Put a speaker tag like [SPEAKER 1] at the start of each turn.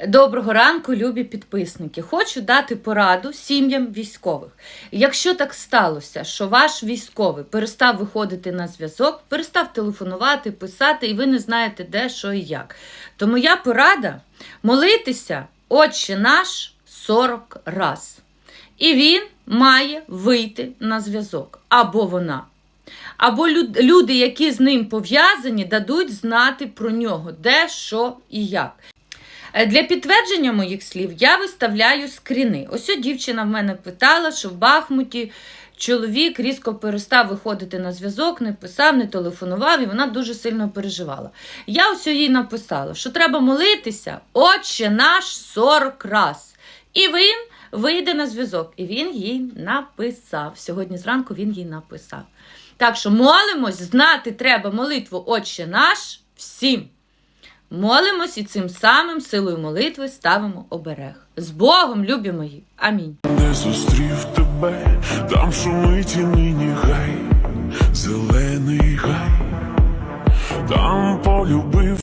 [SPEAKER 1] Доброго ранку, любі підписники. Хочу дати пораду сім'ям військових. Якщо так сталося, що ваш військовий перестав виходити на зв'язок, перестав телефонувати, писати, і ви не знаєте, де, що і як, то моя порада молитися Отче наш 40 раз. І він має вийти на зв'язок. Або вона. Або люди, які з ним пов'язані, дадуть знати про нього, де, що і як. Е, Для підтвердження моїх слів я виставляю скріни. Ось дівчина в мене питала, що в Бахмуті чоловік різко перестав виходити на зв'язок, не писав, не телефонував, і вона дуже сильно переживала. Я ось їй написала, що треба молитися, Отче наш 40 раз. І він вийде на зв'язок. І він їй написав. Сьогодні зранку він їй написав. Так що молимось, знати треба молитву Отче наш всім. Молимось і цим самим силою молитви ставимо оберег. З Богом, любі мої! Амінь.
[SPEAKER 2] Не зустрів тебе, там шумить і нині гай, зелений гай, там полюбив.